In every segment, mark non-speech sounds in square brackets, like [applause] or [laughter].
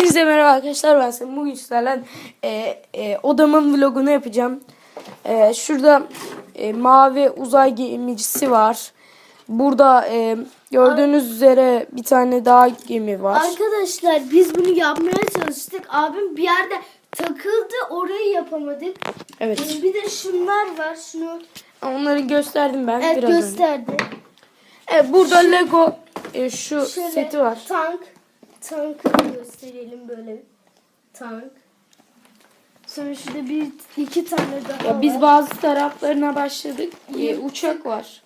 Hepinize merhaba arkadaşlar ben Selim. Bugün sizlerle e, e, odamın vlogunu yapacağım. E, şurada e, mavi uzay gemicisi var. Burada e, gördüğünüz üzere bir tane daha gemi var. Arkadaşlar biz bunu yapmaya çalıştık. Abim bir yerde takıldı orayı yapamadık. Evet. Ee, Bir de şunlar var. Şunu Onları gösterdim ben evet, biraz önce. gösterdi. Evet, burada Lego e, şu Şöyle seti var. tank. Tankı gösterelim böyle. Tank. Sonra şurada bir iki tane daha Ya biz var. bazı taraflarına başladık. E, uçak var.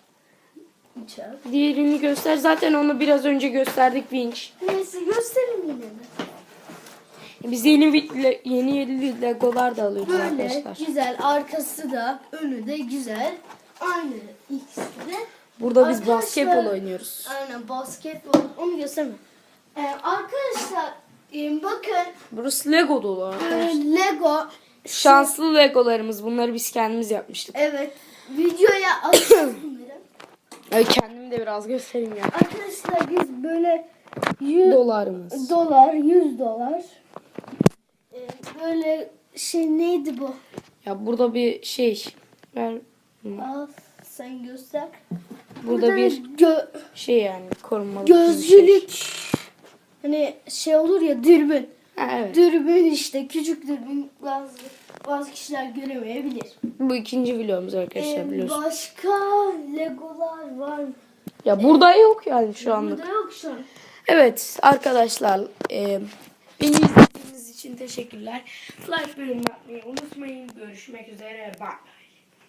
Uçak. Diğerini göster. Zaten onu biraz önce gösterdik vinç. Neyse gösterin yine de. Biz yeni vi- yeni yeni Legolar da alıyoruz Böyle arkadaşlar. güzel. Arkası da önü de güzel. Aynı ikisi de. Burada biz Arkadaşlar- basketbol oynuyoruz. Aynen basketbol. Onu gösterme. Ee, arkadaşlar e, bakın Burası Lego dolu arkadaşlar. e, Lego Şanslı Legolarımız. Bunları biz kendimiz yapmıştık. evet videoya [coughs] atacağız bunları. Ay kendim de biraz göstereyim ya. Arkadaşlar biz böyle 100 Dolarımız. dolar 100 dolar e, böyle şey neydi bu? Ya burada bir şey. Ver. Al sen göster. Burada bir gö- şey yani korumalı. bir şey. Hani şey olur ya dürbün. Ha, evet. Dürbün işte küçük dürbün bazı bazı kişiler göremeyebilir. Bu ikinci vlogumuz arkadaşlar Ee, biliyorsunuz. başka Legolar var mı? Ya burada yok yani şu anlık. Burada yok şu an. Evet arkadaşlar e, beni izlediğiniz için teşekkürler. Like bölüm yapmayı unutmayın. Görüşmek üzere. Bye.